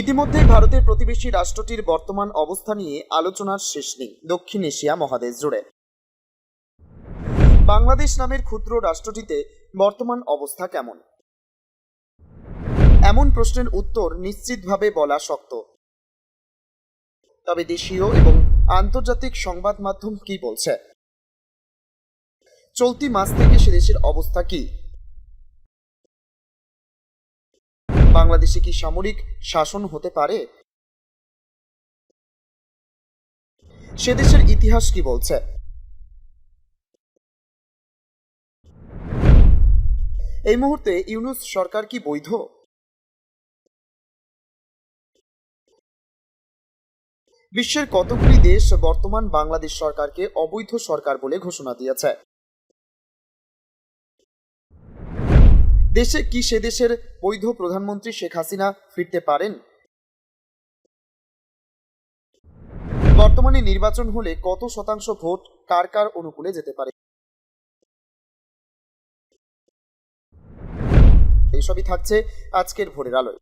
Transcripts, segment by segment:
ইতিমধ্যেই ভারতের প্রতিবেশী রাষ্ট্রটির বর্তমান অবস্থা নিয়ে আলোচনার শেষ নেই। দক্ষিণ এশিয়া মহাদেশ জুড়ে। বাংলাদেশ নামের ক্ষুদ্র রাষ্ট্রটিতে বর্তমান অবস্থা কেমন? এমন প্রশ্নের উত্তর নিশ্চিতভাবে বলা শক্ত। তবে দেশীয় এবং আন্তর্জাতিক সংবাদ মাধ্যম কি বলছে? চলতি মাস থেকে সে দেশের অবস্থা কি? বাংলাদেশে কি সামরিক শাসন হতে পারে? সে দেশের ইতিহাস কি বলছে? এই মুহূর্তে ইউনুস সরকার কি বৈধ? বিশ্বের কতগুলি দেশ বর্তমান বাংলাদেশ সরকারকে অবৈধ সরকার বলে ঘোষণা দিয়েছে। দেশে কি সে দেশের বৈধ প্রধানমন্ত্রী শেখ হাসিনা ফিরতে পারেন? বর্তমানে নির্বাচন হলে কত শতাংশ ভোট কার কার অনুকূলে যেতে পারে? এসবই থাকছে আজকের ভোরের আলোয়।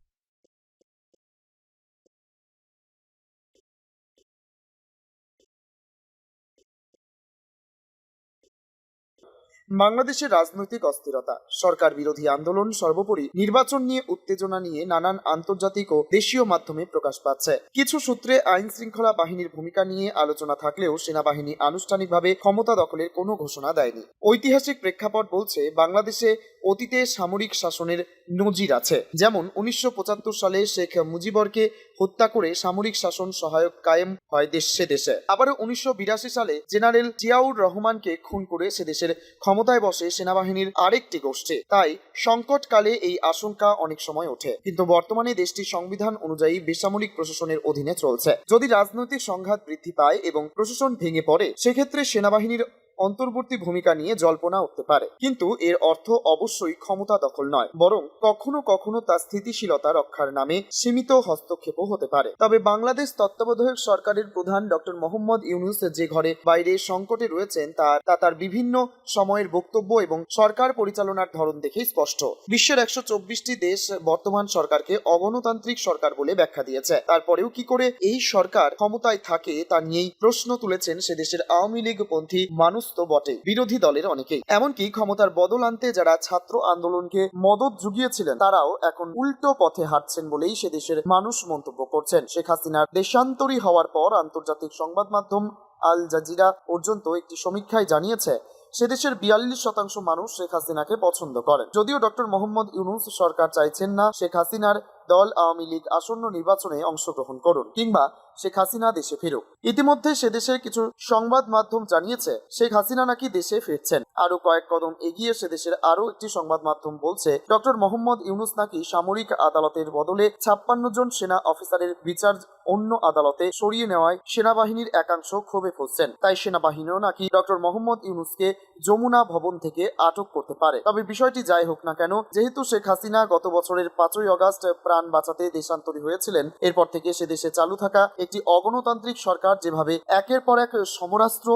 বাংলাদেশের রাজনৈতিক অস্থিরতা, সরকার বিরোধী আন্দোলন সর্বোপরি নির্বাচন নিয়ে উত্তেজনা নিয়ে নানান আন্তর্জাতিক ও দেশীয় মাধ্যমে প্রকাশ পাচ্ছে। কিছু সূত্রে আইন শৃঙ্খলা বাহিনীর ভূমিকা নিয়ে আলোচনা থাকলেও সেনাবাহিনী আনুষ্ঠানিকভাবে ক্ষমতা দখলের কোনো ঘোষণা দেয়নি। ঐতিহাসিক প্রেক্ষাপট বলছে, বাংলাদেশে অতীতে সামরিক শাসনের নজির আছে। যেমন, উনিশশো পঁচাত্তর সালে শেখ মুজিবরকে হত্যা করে সামরিক শাসন সহায়ক কায়েম হয় দেশ, সে দেশে। আবারও উনিশশো সালে জেনারেল জিয়াউর রহমানকে খুন করে সে দেশের ক্ষমতায় বসে সেনাবাহিনীর আরেকটি গোষ্ঠী। তাই সংকটকালে এই আশঙ্কা অনেক সময় ওঠে। কিন্তু বর্তমানে দেশটি সংবিধান অনুযায়ী বেসামরিক প্রশাসনের অধীনে চলছে। যদি রাজনৈতিক সংঘাত বৃদ্ধি পায় এবং প্রশাসন ভেঙে পড়ে, সেক্ষেত্রে সেনাবাহিনীর অন্তর্বর্তী ভূমিকা নিয়ে জল্পনা উঠতে পারে। কিন্তু এর অর্থ অবশ্যই ক্ষমতা দখল নয়, বরং কখনো কখনো তা স্থিতিশীলতা রক্ষার নামে সীমিত হস্তক্ষেপও হতে পারে। তবে বাংলাদেশ তত্ত্বাবধায়ক সরকারের প্রধান ডক্টর মোহাম্মদ ইউনুস যে ঘরে বাইরে সংকটে রয়েছেন তার তা তার বিভিন্ন সময়ের বক্তব্য এবং সরকার পরিচালনার ধরন দেখেই স্পষ্ট। বিশ্বের একশো চব্বিশটি দেশ বর্তমান সরকারকে অগণতান্ত্রিক সরকার বলে ব্যাখ্যা দিয়েছে। তারপরেও কি করে এই সরকার ক্ষমতায় থাকে তা নিয়েই প্রশ্ন তুলেছেন সে দেশের আওয়ামী লীগ পন্থী মানুষ তো বটে। বিরোধী দলের অনেকেই। এমনকি ক্ষমতার বদল আনতে যারা ছাত্র আন্দোলনকে মদত জুগিয়েছিলেন, তারাও এখন উল্টো পথে হাঁটছেন বলেই সে দেশের মানুষ মন্তব্য করছেন। শেখ হাসিনার দেশান্তরী হওয়ার পর আন্তর্জাতিক সংবাদ মাধ্যম আল জাজিরা পর্যন্ত একটি সমীক্ষায় জানিয়েছে, সে দেশের বিয়াল্লিশ শতাংশ মানুষ শেখ হাসিনাকে পছন্দ করেন। যদিও ডক্টর মোহাম্মদ ইউনুস সরকার চাইছেন না শেখ হাসিনার দল আওয়ামী লীগ আসন্ন নির্বাচনে অংশগ্রহণ করুন কিংবা শেখ হাসিনা দেশে ফিরুক। ইতিমধ্যে সে দেশের কিছু সংবাদ মাধ্যম জানিয়েছে, শেখ হাসিনা নাকি দেশে ফিরছেন। আরও কয়েক কদম এগিয়ে সে দেশের আরও একটি সংবাদ মাধ্যম বলছে, ডক্টর মোহাম্মদ ইউনুস নাকি সামরিক আদালতের বদলে ছাপ্পান্ন জন সেনা অফিসারের বিচার অন্য আদালতে সরিয়ে নেওয়ায় সেনাবাহিনীর একাংশ ক্ষোভে ফুসছেন। তাই সেনাবাহিনীও নাকি ডক্টর মোহাম্মদ ইউনুসকে যমুনা ভবন থেকে আটক করতে পারে। তবে বিষয়টি যাই হোক না কেন, যেহেতু শেখ হাসিনা গত বছরের পাঁচই অগাস্ট প্রাণ বাঁচাতে দেশান্তরী হয়েছিলেন। এরপর থেকে সে দেশে চালু থাকা একটি অগণতান্ত্রিক সরকার যেভাবে একের পর এক সমরাস্ত্র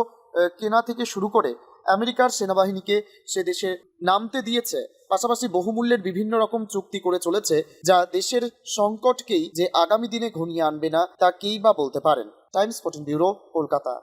কেনা থেকে শুরু করে আমেরিকার সেনাবাহিনীকে সে দেশে নামতে দিয়েছে, পাশাপাশি বহুমূল্যের বিভিন্ন রকম চুক্তি করে চলেছে যা দেশের সংকটকেই যে আগামী দিনে ঘনিয়ে আনবে না তা কেই বা বলতে পারেন। Times fourteen bureau, Kolkata.